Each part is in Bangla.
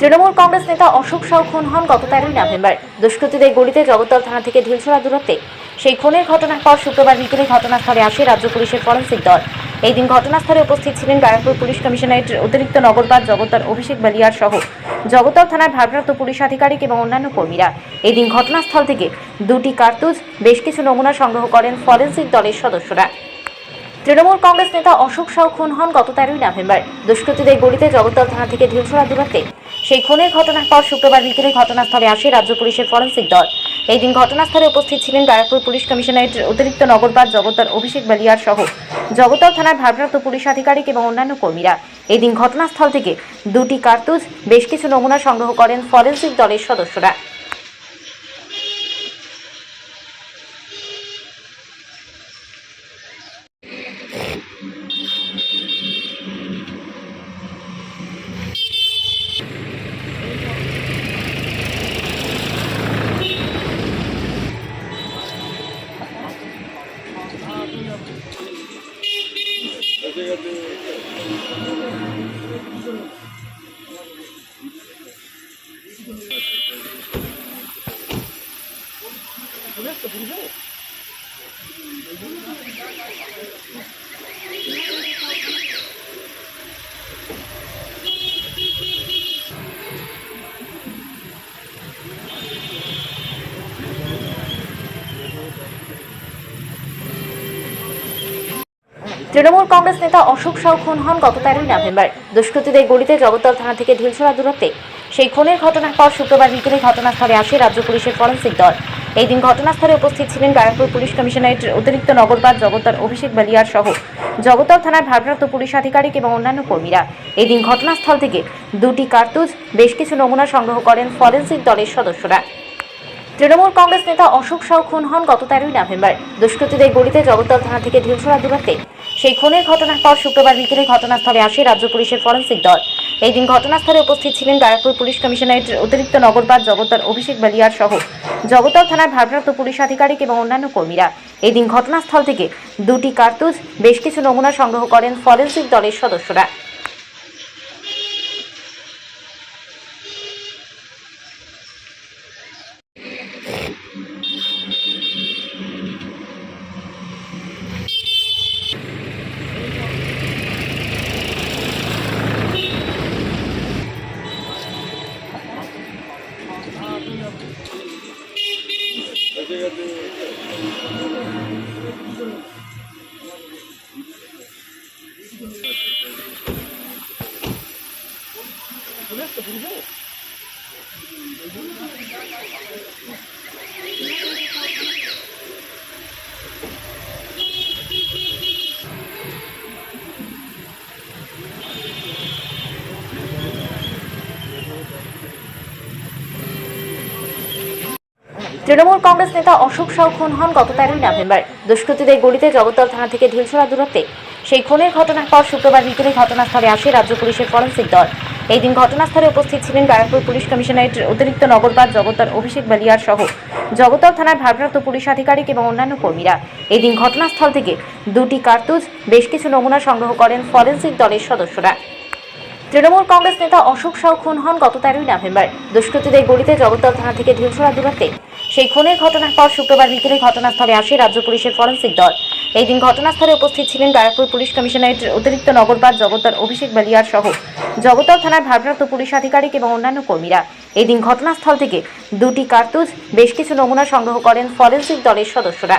তৃণমূল কংগ্রেস নেতা অশোক সাউ খুন হন গত তেরোই নভেম্বর। দুষ্কৃতীদের গলিতে জগদ্দল থানা থেকে ঢিলছোড়া দূরত্বে সেই খুনের ঘটনার পর শুক্রবার বিকেলে ঘটনাস্থলে আসে রাজ্য পুলিশের ফরেন্সিক দল। এই দিন ঘটনাস্থলে উপস্থিত ছিলেন ব্যারাকপুর পুলিশ কমিশনারেটের অতিরিক্ত নগরবাদ জগদ্দল, অভিষেক বালিয়ার সহ জগদ্দল থানার ভারপ্রাপ্ত পুলিশ আধিকারিক এবং অন্যান্য কর্মীরা। এই দিন ঘটনাস্থল থেকে দুটি কার্তুজ, বেশ কিছু নমুনা সংগ্রহ করেন ফরেন্সিক দলের সদস্যরা। তৃণমূল কংগ্রেস নেতা অশোক সাউ খুন হন গত তেরোই নভেম্বর। দুষ্কৃতীদের গলিতে জগদ্দল থানা থেকে ঢিলছোড়া দূরত্বে সেই খুনের ঘটনার পর শুক্রবার বিকেলে ঘটনাস্থলে আসে রাজ্য পুলিশের ফরেন্সিক দল। এই দিন ঘটনাস্থলে উপস্থিত ছিলেন ব্যারাকপুর পুলিশ কমিশনারেটের অতিরিক্ত নগরপাল জগদ্দল অভিষেক বালিয়ার সহ জগদ্দল থানার ভারপ্রাপ্ত পুলিশ আধিকারিক এবং অন্যান্য কর্মীরা। এই দিন ঘটনাস্থল থেকে দুটি কার্তুজ, বেশ কিছু নমুনা সংগ্রহ করেন ফরেন্সিক দলের সদস্যরা। করতে ভুলবো তৃণমূল কংগ্রেস নেতা অশোক সাউ খুন হন গত তেরোই নভেম্বর। দুষ্কৃতীদের গলিতে জগদ্দল থানা থেকে ঢিলছোড়া দূরত্বে সেই খুনের ঘটনার পর শুক্রবার বিকেলে ঘটনাস্থলে আসে রাজ্য পুলিশের ফরেন্সিক দল। এই দিন ঘটনাস্থলে উপস্থিত ছিলেন ব্যারাকপুর পুলিশ কমিশনারেটের অতিরিক্ত নগরবাদ জগদ্দল, অভিষেক বালিয়ার সহ জগদ্দল থানার ভারপ্রাপ্ত পুলিশ আধিকারিক এবং অন্যান্য কর্মীরা। এই দিন ঘটনাস্থল থেকে দুটি কার্তুজ, বেশ কিছু নমুনা সংগ্রহ করেন ফরেন্সিক দলের সদস্যরা। তৃণমূল কংগ্রেস নেতা অশোক সাউ খুন হন গত তেরোই নভেম্বর। দুষ্কৃতীদের গলিতে জগদ্দল থানা থেকে ঢিলছোড়া দূরত্বে সেই খুনের ঘটনার পর শুক্রবার বিকেলে ঘটনাস্থলে আসে রাজ্য পুলিশের ফরেন্সিক দল। এই দিন ঘটনাস্থলে উপস্থিত ছিলেন ব্যারাকপুর পুলিশ কমিশনারেটের অতিরিক্ত নগরবাদ জগদ্দল, অভিষেক বালিয়ার সহ জগদ্দল থানার ভারপ্রাপ্ত পুলিশ আধিকারিক এবং অন্যান্য কর্মীরা। এই দিন ঘটনাস্থল থেকে দুটি কার্তুজ, বেশ কিছু নমুনা সংগ্রহ করেন ফরেন্সিক দলের সদস্যরা। তৃণমূল কংগ্রেস নেতা অশোক সাউ খুন হন গত তেরোই নভেম্বর। দুষ্কৃতীদের গলিতে জগদ্দল থানা থেকে ঢিলছোড়া দূরত্বে। সেই খুনের ঘটনার পর শুক্রবার বিকেলে ঘটনাস্থলে আসে রাজ্য পুলিশের ফরেন্সিক দল। এই দিন ঘটনাস্থলে উপস্থিত ছিলেন ব্যারাকপুর পুলিশ কমিশনারেটের অতিরিক্ত নগরবাদ জগদ্দল অভিষেক বালিয়ার সহ জগদ্দল থানার ভারপ্রাপ্ত পুলিশ আধিকারিক এবং অন্যান্য কর্মীরা। এই দিন ঘটনাস্থল থেকে দুটি কার্তুজ, বেশ কিছু নমুনা সংগ্রহ করেন ফরেন্সিক দলের সদস্যরা। তৃণমূল কংগ্রেস নেতা অশোক সাউ খুন হন গত তেরোই নভেম্বর। দুষ্কৃতীদের গলিতে জগদ্দল থানা থেকে ঢিলছোড়া দূরত্বে সেই খুনের ঘটনার পর শুক্রবার বিকেলে ঘটনাস্থলে আসে রাজ্য পুলিশের ফরেন্সিক দল। এই দিন ঘটনাস্থলে উপস্থিত ছিলেন ব্যারাকপুর পুলিশ কমিশনারেটের অতিরিক্ত নগরপাল জগতার অভিষেক বালিয়ার সহ জগদ্দল থানার ভারপ্রাপ্ত পুলিশ আধিকারিক এবং অন্যান্য কর্মীরা। এই দিন ঘটনাস্থল থেকে দুটি কার্তুজ, বেশ কিছু নমুনা সংগ্রহ করেন ফরেন্সিক দলের সদস্যরা।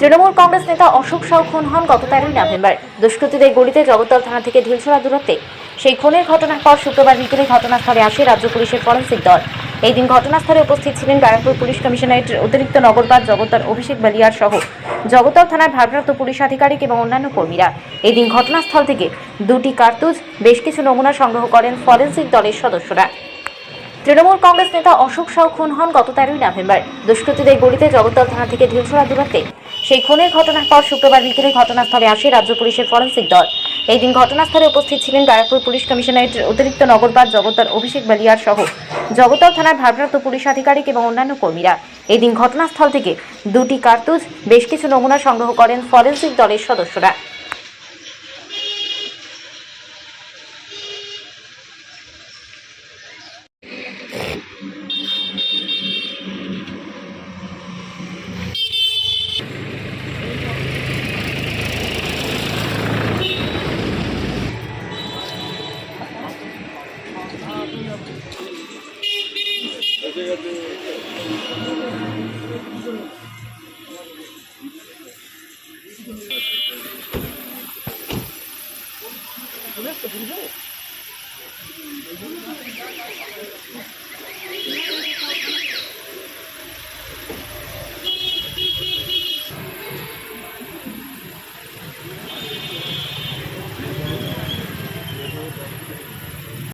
তৃণমূল কংগ্রেস নেতা অশোক সাউ খুন হন গত তেরোই নভেম্বর। দুষ্কৃতীদের গুলিতে জগদ্দল থানা থেকে ঢিলছড়া দূরত্বে সেই খুনের ঘটনার পর শুক্রবার বিকেলে ঘটনাস্থলে আসে রাজ্য পুলিশের ফরেন্সিক দল। এই দিন ঘটনাস্থলে উপস্থিত ছিলেন ব্যারাকপুর পুলিশ কমিশনারেটের অতিরিক্ত নগরবাদ জগদ্দল, অভিষেক বালিয়ার সহ জগদ্দল থানার ভারপ্রাপ্ত পুলিশ আধিকারিক এবং অন্যান্য কর্মীরা। এই দিন ঘটনাস্থল থেকে দুটি কার্তুজ, বেশ কিছু নমুনা সংগ্রহ করেন ফরেন্সিক দলের সদস্যরা। তৃণমূল কংগ্রেস নেতা অশোক সাউ খুন হন গত তেরোই নভেম্বর। দুষ্কৃতীদের গুলিতে জগদ্দল থানা থেকে ঢিলছড়া দূরত্বে। সেই খুনের ঘটনার পর শুক্রবার বিকেলে ঘটনাস্থলে আসে রাজ্য পুলিশের ফরেন্সিক দল। এই দিন ঘটনাস্থলে উপস্থিত ছিলেন ব্যারাকপুর পুলিশ কমিশনারেটের অতিরিক্ত নগরবাদ জগদ্দল, অভিষেক বালিয়ার সহ। জগদ্দল থানার ভারপ্রাপ্ত পুলিশ আধিকারিক এবং অন্যান্য কর্মীরা। এই দিন ঘটনাস্থল থেকে দুটি কার্তুজ, বেশ কিছু নমুনা সংগ্রহ করেন ফরেন্সিক দলের সদস্যরা।